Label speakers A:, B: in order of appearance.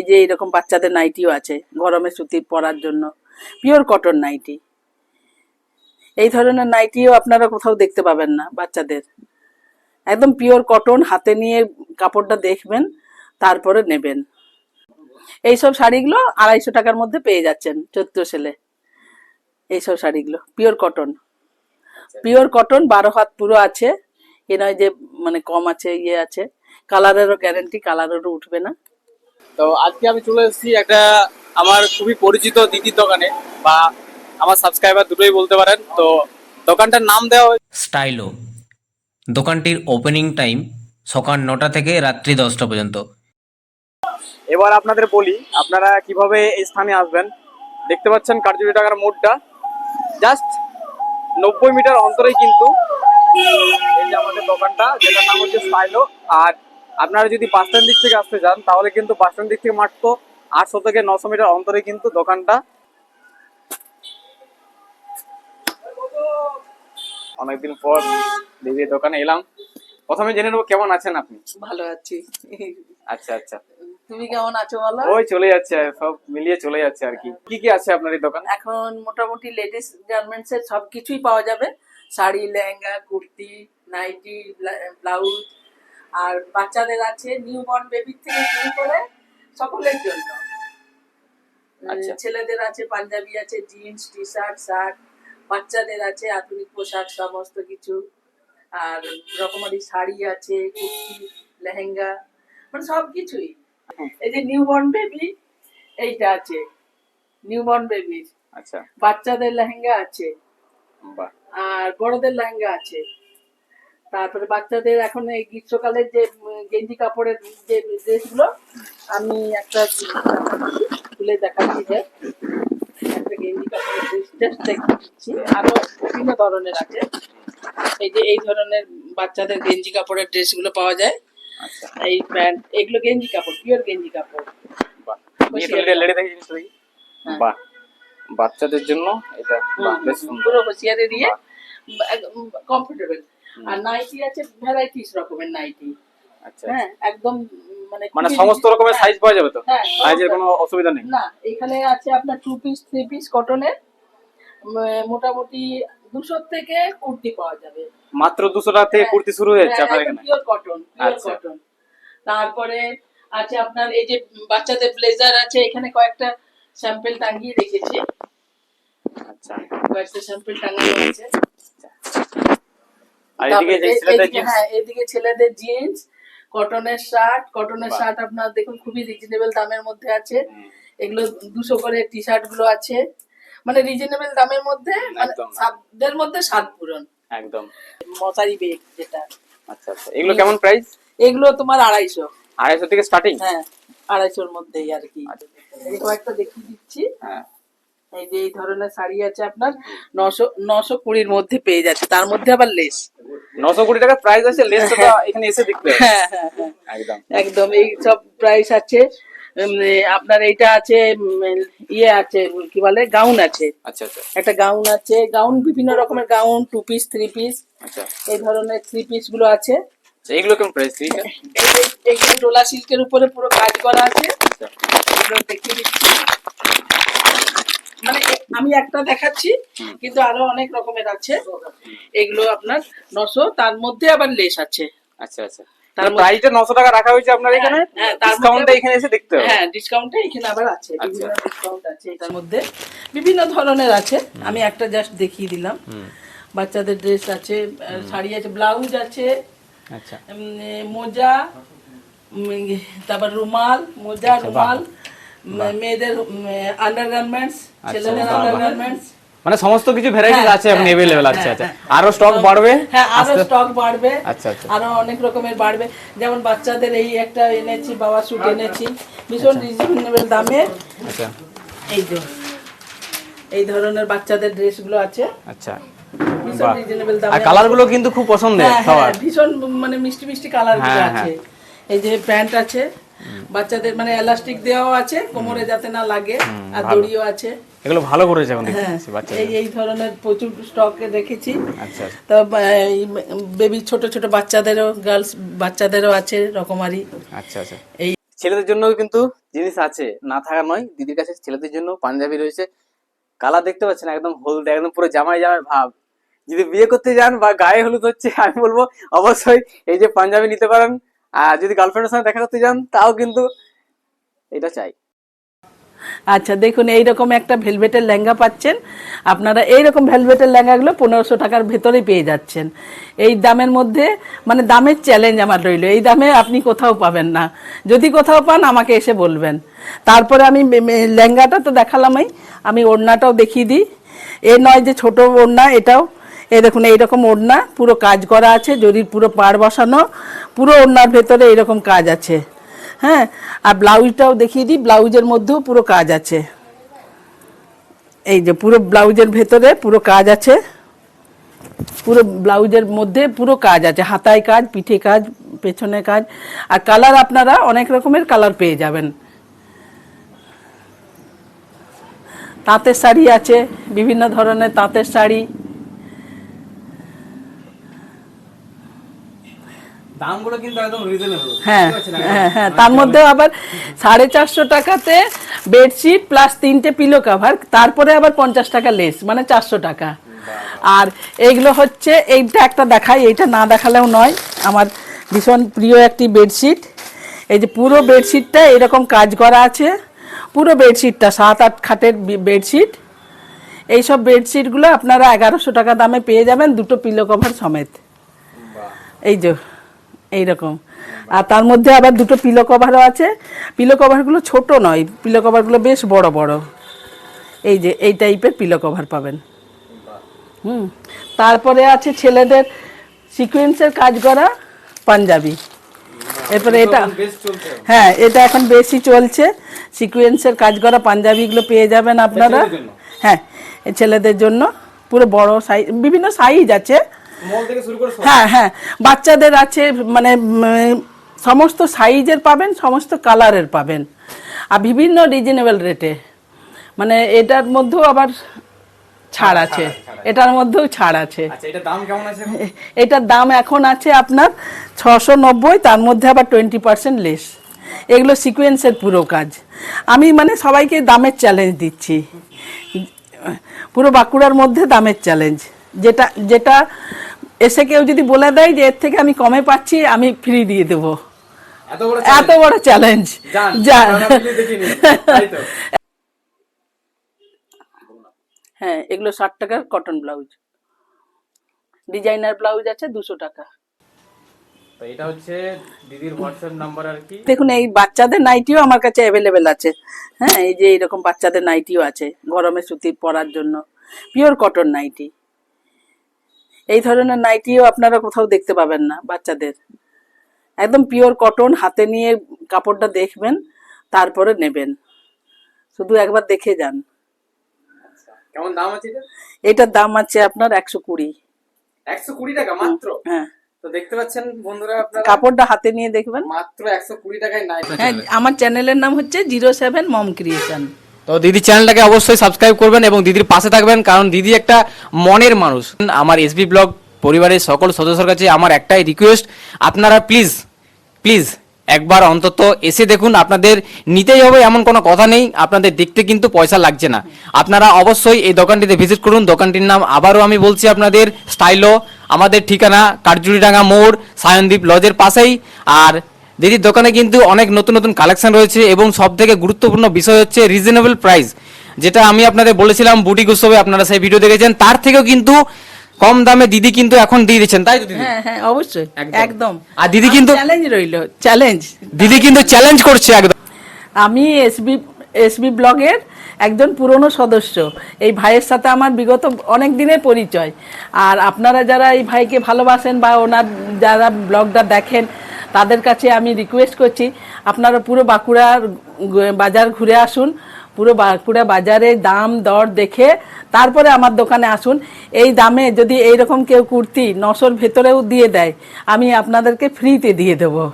A: এই যে এরকম বাচ্চাদের নাইটিও আছে, গরমে সুতি পরার জন্য। পিওর কটন নাইটি এই ধরনের নাইটিও আপনারা কোথাও দেখতে পাবেন না বাচ্চাদের। একদম পিওর কটন হাতে নিয়ে কাপড়টা দেখবেন, তারপরে নেবেন। এইসব শাড়িগুলো আড়াইশো টাকার মধ্যে পেয়ে যাচ্ছেন চৈত্র সেলে। এইসব শাড়িগুলো পিওর কটন পিওর কটন বারো হাত পুরো আছে, এ নয় যে মানে কম আছে ইয়ে আছে। কালারেরও গ্যারেন্টি কালারেরও উঠবে না।
B: তো আজকে আমি চলে এসেছি একটা আমার খুবই পরিচিত দিদির দোকানে বা আমার সাবস্ক্রাইবার দুটোই বলতে পারেন। তো দোকানটার নাম দেওয়া হয়েছে
C: স্টাইলো। দোকানটির ওপেনিং টাইম সকাল নটা থেকে রাত্রি দশটা পর্যন্ত।
B: এবার আপনাদের বলি আপনারা কীভাবে এই স্থানে আসবেন? দেখতে পাচ্ছেন কার্যকরী টাকার মোড়টা। জাস্ট নব্বই মিটার অন্তরেই কিন্তু এই যে আমাদের দোকানটা যেটার নাম হচ্ছে স্টাইলো। আর আপনারা যদি বাস স্ট্যান্ড দিক থেকে আসতে চান তাহলে কিন্তু বাস স্ট্যান্ড দিক থেকে মাত্র আটশো থেকে নশো মিটার অন্তরে কিন্তু দোকানটা অনেকদিন পর দিদির দোকানে এলাম। প্রথমে জেনে নেব কেমন আছেন আপনি?
A: ভালো আছি।
B: আচ্ছা আচ্ছা।
A: তুমি কেমন আছো বলো?
B: ওই চলে যাচ্ছে সব মিলিয়ে চলে যাচ্ছে আর কি। কি কি আছে আপনার এই দোকান?
A: এখন মোটামুটি লেডিস গার্মেন্টস এর সব কিছুই পাওয়া যাবে। শাড়ি লেহেঙ্গা কুর্তি নাইটি ব্লাউজ আর বাচ্চাদের আছে নিউ বর্ন বেবির থেকে শুরু করে সকলের জন্য।
B: আচ্ছা।
A: ছেলেদের আছে পাঞ্জাবি আছে জিন্স টি শার্ট শার্ট বাচ্চাদের আছে আধুনিক পোশাক সমস্ত কিছু। আর রকমারি শাড়ি আছে কুর্তি লেহেঙ্গা মানে সব কিছুই। এই যে নিউ বর্ন বেবি এইটা আছে। নিউ বর্ন বেবির
B: আচ্ছা।
A: বাচ্চাদের লেহেঙ্গা আছে। আর বড়দের লেহেঙ্গা আছে। তারপরে বাচ্চাদের এখন এই গ্রীষ্মকালের যে গেঞ্জি কাপড়ের যে ড্রেসগুলো আমি একটা খুলে দেখাচ্ছি যে একটা গেঞ্জি কাপড়ের ড্রেস জাস্ট দেখাচ্ছি আরও বিভিন্ন ধরনের আছে। এই যে এই ধরনের বাচ্চাদের গেঞ্জি কাপড়ের ড্রেসগুলো পাওয়া যায়।
B: আচ্ছা।
A: এই প্যান্ট এগুলো গেঞ্জি কাপড় পিওর গেঞ্জি কাপড়।
B: বাহ।
A: হ্যাঁ।
B: বাহ। বাচ্চাদের জন্য এটা বাহ, বেশ সুন্দর।
A: পুরো হুঁশিয়ারি দিয়ে কমফোর্টেবল আর নাইটি আছে ভ্যারাইটিস রকমের নাইটি।
B: আচ্ছা
A: হ্যাঁ একদম মানে
B: মানে সমস্ত রকমের
A: হ্যাঁ,
B: সাইজ পাওয়া যাবে তো?
A: হ্যাঁ,
B: সাইজের কোনো অসুবিধা নেই?
A: না এখানে আছে আপনার টু পিস থ্রি পিস কটনের মোটামুটি দুশো থেকে কুর্তি পাওয়া যাবে।
B: মাত্র দুশো টাকা থেকে কুর্তি শুরু হয়ে যাচ্ছে আপনার এখানে?
A: পিওর কটন পিওর
B: আচ্ছা।
A: কটন তারপরে আছে আপনার এই যে বাচ্চাদের ব্লেজার আছে এখানে কয়েকটা স্যাম্পল টাঙ্গিয়ে রেখেছি।
B: আচ্ছা।
A: কয়েকটা স্যাম্পল টাঙানো আছে
B: আর এদিকে যে ছেলেদের জিন্স
A: হ্যাঁ এদিকে ছেলেদের জিন্স কটনের শার্ট কটনের শার্ট আপনার দেখুন খুবই রিজনেবল দামের মধ্যে আছে। এগুলো দুশো করে টি শার্টগুলো আছে। মানে রিজনেবল দামের মধ্যে মানে
B: একদম।
A: মধ্যে স্বাদ পূরণ।
B: একদম।
A: মশারি বেগ যেটা।
B: আচ্ছা আচ্ছা। এগুলো কেমন প্রাইস
A: এগুলো তোমার আড়াইশো।
B: আড়াইশো থেকে স্টার্টিং
A: হ্যাঁ আড়াইশোর মধ্যেই আর কি। এই কয়েকটা দেখিয়ে দিচ্ছি।
B: হ্যাঁ।
A: এই যে এই ধরনের শাড়ি আছে আপনার নশো নশো কুড়ির মধ্যে পেয়ে যাচ্ছে। তার মধ্যে আবার লেস
B: নশো কোটি টাকা প্রাইস আছে লেসটা তো এখানে এসে দেখতে
A: হ্যাঁ হ্যাঁ হ্যাঁ।
B: একদম।
A: একদম এই সব প্রাইস আছে। আপনার এইটা আছে ইয়ে আছে কি বলে গাউন আছে।
B: আচ্ছা আচ্ছা।
A: একটা গাউন আছে। গাউন বিভিন্ন রকমের gown two piece three piece
B: আচ্ছা।
A: এই ধরনের থ্রি পিসগুলো আছে।
B: আচ্ছা, এইগুলো কেমন প্রাইস আছে
A: এইগুলো ডোলা সিল্কের উপরে পুরো কাজ করা আছে।
B: আচ্ছা।
A: দেখিয়ে দিচ্ছি। মানে আমি একটা দেখাচ্ছি কিন্তু আরও অনেক রকমের আছে। এগুলো আপনার নশো তার মধ্যে আবার লেস আছে।
B: আচ্ছা আচ্ছা।
A: তার
B: তার প্রাইসটা নশো টাকা রাখা হয়েছে আপনার এখানে?
A: হ্যাঁ, তার
B: ডিসকাউন্টটা এখানে এসে দেখতে হবে।
A: হ্যাঁ ডিসকাউন্টটা এখানে আবার আছে।
B: আচ্ছা।
A: বিভিন্ন ডিসকাউন্ট আছে এটার মধ্যে। বিভিন্ন ধরনের আছে। আমি একটা জাস্ট দেখিয়ে দিলাম। বাচ্চাদের ড্রেস আছে শাড়ি আছে ব্লাউজ আছে।
B: আচ্ছা।
A: মোজা তারপর রুমাল মোজা রুমাল। উম, মেয়েদের আন্ডার গার্মেন্টস ছেলেদের
B: বাহ,
A: আন্ডার
B: বাহ।
A: গার্মেন্টস
B: মানে সমস্ত কিছু ভ্যারাইটিস আছে এখন
A: হ্যাঁ,
B: এভেলেবেল
A: হ্যাঁ,
B: আচ্ছা আচ্ছা।
A: হ্যাঁ।
B: আরও স্টক বাড়বে?
A: হ্যাঁ
B: আরও
A: স্টক বাড়বে
B: আচ্ছা, আচ্ছা।
A: আরও অনেক রকমের বাড়বে। যেমন বাচ্চাদের এই একটা এনেছি বাবা স্যুট এনেছি ভীষণ রিজনেবল দামে।
B: আচ্ছা।
A: এই যে এই ধরনের বাচ্চাদের ড্রেসগুলো আছে।
B: আচ্ছা।
A: ভীষণ। রিজনেবল
B: আর
A: দামে।
B: কালারগুলো কিন্তু খুব পছন্দের
A: হ্যাঁ,
B: সবার।
A: ভীষণ মানে মিষ্টি মিষ্টি কালারগুলো
B: হ্যাঁ,
A: আছে। এই যে প্যান্ট আছে। বাচ্চাদের মানে এলাস্টিক দেওয়াও আছে কোমরে যাতে না লাগে আর দড়িও আছে।
B: এগুলো ভালো করেছে এখন
A: হ্যাঁ
B: দেখছি বাচ্চা
A: এই এই ধরনের প্রচুর স্টকে রেখেছি
B: আচ্ছা আচ্ছা।
A: তো বেবি ছোট ছোট বাচ্চাদেরও গার্লস বাচ্চাদেরও আছে রকমারি।
B: আচ্ছা আচ্ছা।
A: এই
B: ছেলেদের জন্য কিন্তু জিনিস আছে না থাকা নয়। দিদির কাছে ছেলেদের জন্য পাঞ্জাবি রয়েছে। কালার দেখতে পাচ্ছেন একদম হলুদ একদম পুরো জামাই জামাই ভাব। যদি বিয়ে করতে যান বা গায়ে হলুদ হচ্ছে আমি বলব অবশ্যই এই যে পাঞ্জাবি নিতে পারেন। আর যদি গার্লফ্রেন্ডের সঙ্গে দেখা করতে যান, তাও কিন্তু এটা চাই।
A: আচ্ছা দেখুন, এইরকম একটা ভেলভেটের লেহেঙ্গা পাচ্ছেন। আপনারা এইরকম ভেলভেটের লেহেঙ্গাগুলো পনেরোশো টাকার ভেতরেই পেয়ে যাচ্ছেন। এই দামের মধ্যে মানে দামের চ্যালেঞ্জ আমার রইল। এই দামে আপনি কোথাও পাবেন না। যদি কোথাও পান, আমাকে এসে বলবেন। তারপরে আমি লেহেঙ্গাটা তো দেখালামই। আমি ওড়নাটাও দেখিয়ে দিই। এ নয় যে ছোট ওড়না, এটাও এই দেখুন, এইরকম ওড়না, পুরো কাজ করা আছে জরির পুরো পাড় বসানো, পুরো ওড়নার ভেতরে এইরকম কাজ আছে। হ্যাঁ আর ব্লাউজটাও দেখিয়ে দিই, ব্লাউজের মধ্যেও পুরো কাজ আছে। এই যে পুরো ব্লাউজের ভেতরে পুরো কাজ আছে। পুরো ব্লাউজের মধ্যে পুরো কাজ আছে, হাতায় কাজ, পিঠে কাজ, পেছনে কাজ, আর কালার আপনারা অনেক রকমের কালার পেয়ে যাবেন। তাঁতের শাড়ি আছে, বিভিন্ন ধরনের তাঁতের শাড়ি
B: দামগুলো কিন্তু একদম রিজনেবল
A: হ্যাঁ হ্যাঁ হ্যাঁ তার মধ্যে আবার সাড়ে চারশো টাকাতে বেডশিট প্লাস তিনটে পিলো কাভার তারপরে আবার পঞ্চাশ টাকা লেস মানে চারশো টাকা। আর এইগুলো হচ্ছে এইটা একটা দেখাই এইটা না দেখালেও নয় আমার ভীষণ প্রিয় একটি বেডশিট এই যে পুরো বেডশিটটা এরকম কাজ করা আছে পুরো বেডশিটটা সাত আট খাটের বেডশিট এইসব বেডশিটগুলো আপনারা এগারোশো টাকা দামে পেয়ে যাবেন দুটো পিলো কভার সমেত। এই যে এইরকম। আর তার মধ্যে আবার দুটো পিলো কভারও আছে। পিলো কভারগুলো ছোট নয় পিলো কভারগুলো বেশ বড় বড়। এই যে এই টাইপের পিলো কভার পাবেন। হুম। তারপরে আছে ছেলেদের সিকোয়েন্সের কাজ করা পাঞ্জাবি। এরপরে এটা হ্যাঁ এটা এখন বেশি চলছে। সিকোয়েন্সের কাজ করা পাঞ্জাবিগুলো পেয়ে যাবেন আপনারা। হ্যাঁ ছেলেদের জন্য। পুরো বড় সাইজ বিভিন্ন সাইজ আছে। হ্যাঁ হ্যাঁ। বাচ্চাদের আছে মানে সমস্ত সাইজের পাবেন সমস্ত কালারের পাবেন। আর বিভিন্ন রিজনেবল রেটে মানে এটার মধ্যেও আবার ছাড় আছে। এটার মধ্যেও ছাড় আছে।
B: আচ্ছা
A: এটার দাম এখন আছে আপনার ছশো নব্বই তার মধ্যে আবার টোয়েন্টি পার্সেন্ট লেস এগুলো সিকোয়েন্সের পুরো কাজ। আমি মানে সবাইকে দামের চ্যালেঞ্জ দিচ্ছি। পুরো বাঁকুড়ার মধ্যে দামের চ্যালেঞ্জ যেটা যেটা এসে কেউ যদি বলে দেয় যে এর থেকে আমি কমে পাচ্ছি আমি ফ্রি দিয়ে দেবো।
B: এত বড়
A: চ্যালেঞ্জ? হ্যাঁ এগুলো ষাট টাকার কটন ব্লাউজ ডিজাইনার ব্লাউজ আছে দুশো টাকা।
B: এটা হচ্ছে দিদির হোয়াটসঅ্যাপ নাম্বার আর কি।
A: দেখুন এই বাচ্চাদের নাইটিও আমার কাছে অ্যাভেলেবেল আছে। হ্যাঁ এই যে এইরকম বাচ্চাদের নাইটিও আছে গরমে সুতির পরার জন্য। পিওর কটন নাইটি এই ধরনের নাইটিও আপনারা কোথাও দেখতে পাবেন না বাচ্চাদের। একদম পিওর কটন হাতে নিয়ে কাপড়টা দেখবেন তারপরে নেবেন। শুধু একবার দেখে যান।
B: কেমন দাম আছে এটা?
A: এটার দাম আছে আপনার একশো কুড়ি।
B: একশো কুড়ি টাকা মাত্র?
A: হ্যাঁ।
B: তো দেখতে পাচ্ছেন বন্ধুরা আপনারা।
A: কাপড়টা হাতে নিয়ে দেখবেন।
B: মাত্র একশো কুড়ি টাকায় নাই
A: হ্যাঁ আমার চ্যানেলের নাম হচ্ছে জিরো সেভেন মম ক্রিয়েশন।
B: তো দিদি চ্যানেলটাকে অবশ্যই সাবস্ক্রাইব করবেন এবং দিদির পাশে থাকবেন, কারণ দিদি একটা মনের মানুষ। আমার এসবি ব্লগ পরিবারের সকল সদস্যর কাছে আমার একটাই রিকোয়েস্ট আপনারা প্লিজ প্লিজ একবার অন্তত এসে দেখুন, আপনাদের নিতেই হবে এমন কোনো কথা নেই, আপনাদের দেখতে কিন্তু পয়সা লাগছে না। আপনারা অবশ্যই এই দোকানটিতে ভিজিট করুন, দোকানটির নাম আবারও আমি বলছি আপনাদের, স্টাইলো, আমাদের ঠিকানা কাঠজুড়িডাঙ্গা মোড় সায়নদ্বীপ লজের পাশেই, আর দিদির দোকানে কিন্তু অনেক নতুন নতুন কালেকশন রয়েছে এবং সব থেকে গুরুত্বপূর্ণ বিষয় হচ্ছে রিজনেবল প্রাইস যেটা আমি আপনাদের বলেছিলাম বুটিক উৎসবে আপনারা সেই ভিডিও দেখেছেন। তার থেকেও কিন্তু কম দামে দিদি কিন্তু এখন দিয়ে দিচ্ছেন। তাই তো দিদি?
A: হ্যাঁ হ্যাঁ অবশ্যই।
B: একদম। আর দিদি কিন্তু-
A: চ্যালেঞ্জ রইল। চ্যালেঞ্জ
B: দিদি কিন্তু চ্যালেঞ্জ করছে একদম।
A: আমি এসবি এসবি ব্লগের একজন পুরনো সদস্য। এই ভাইয়ের সাথে আমার বিগত অনেক দিনের পরিচয়। আর আপনারা যারা এই ভাইকে ভালোবাসেন বা ওনার যারা ব্লগটা দেখেন তাদের কাছে আমি রিকোয়েস্ট করছি, আপনারা পুরো বাঁকুড়ার বাজার ঘুরে আসুন, পুরো বাঁকুড়া বাজারে দাম, দর দেখে তারপরে আমার দোকানে আসুন। এই দামে যদি এইরকম কেউ কুর্তি নশোর ভেতরেও দিয়ে দেয়, আমি আপনাদেরকে ফ্রিতে দিয়ে দেবো।